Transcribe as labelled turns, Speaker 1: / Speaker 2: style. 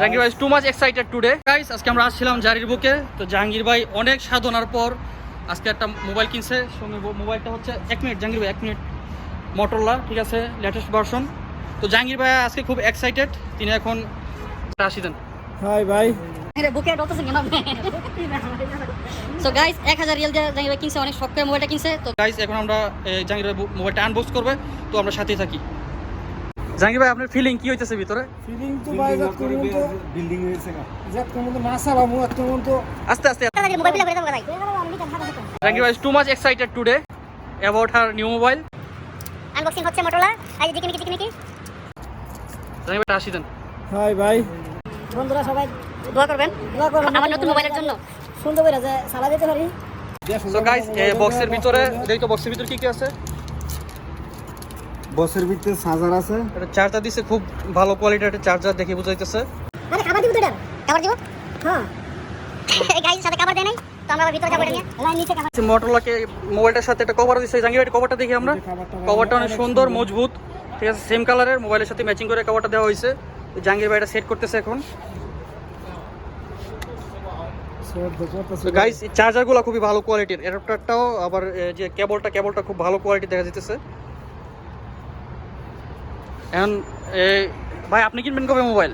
Speaker 1: জাহাঙ্গীর ভাই too much excited today guys আজকে আমরা আসছিলাম জারির বুকে। তো জাহাঙ্গীর ভাই অনেক সাধনার পর আজকে একটা মোবাইল কিনছে। সঙ্গে মোবাইলটা হচ্ছে এক মিনিট। জাহাঙ্গীর ভাই এক মিনিট। মোটরলা ঠিক আছে লেটেস্ট ভার্সন তো জাহাঙ্গীর ভাই আজকে খুব এক্সাইটেড তিনি এখন আসি দেন।
Speaker 2: হাই ভাই
Speaker 3: বুকে ডলতেছে কেন? সো গাইস এক হাজার রিয়াল দিয়ে জানি কিনছে অনেক শখ করে মোবাইলটা কিনছে। তো
Speaker 1: গাইস এখন আমরা জাহাঙ্গীর ভাই মোবাইলটা আনবক্স করবে। তো আমরা সাথেই থাকি। জাহাঙ্গীর ভাই আপনার ফিলিং কি হইতেছে ভিতরে?
Speaker 2: ফিলিং তো ভাই যাত করুন তো। বিল্ডিং হয়েছে না যাত করুন তো না চালামু এত করুন তো।
Speaker 1: আস্তে আস্তে
Speaker 3: মোবাইল পিলা করে দেবো ভাই।
Speaker 1: জাহাঙ্গীর ভাই too much excited today about her new mobile
Speaker 3: unboxing হচ্ছে মোটরলা আই যে জিকিমিকি জিকিমিকি।
Speaker 1: জাহাঙ্গীর ভাই আসি দেন।
Speaker 2: হাই ভাই।
Speaker 3: বন্ধুরা সবাই দোয়া করবেন আমার নতুন মোবাইলের জন্য। সুন্দর করে যে চালা যেতে পারি।
Speaker 1: সো গাইস এই বক্সের ভিতরে দেখি বক্সের ভিতরে কি কি আছে?
Speaker 2: বসের ভিতরে চার্জার আছে।
Speaker 1: এটা চার্জার দিছে খুব ভালো কোয়ালিটির একটা চার্জার দেখে বুঝাইতেছে।
Speaker 3: আরে খাবার দিব তো এটা খাবার দিব? হ্যাঁ। এই গাইস সাথে খাবার দেয় নাই তো আমরা ভিতরে যাব এটা নিয়ে। লাইন নিচে খাবার।
Speaker 1: মোটরলাকে মোবাইলটার সাথে একটা কভার দিছে জাহাঙ্গীর ভাই কভারটা দেখি আমরা। কভারটা অনেক সুন্দর মজবুত। ঠিক আছে সেম কালারের মোবাইলের সাথে ম্যাচিং করে কভারটা দেওয়া হয়েছে। তো জাহাঙ্গীর ভাই এটা সেট করতেছে এখন। গাইস এই চার্জারগুলো খুবই ভালো কোয়ালিটির অ্যাডাপ্টারটাও আবার যে কেবলটা কেবলটা খুব ভালো কোয়ালিটি দেখা যেতেছে এখন ভাই আপনি কিনবেন কবে মোবাইল?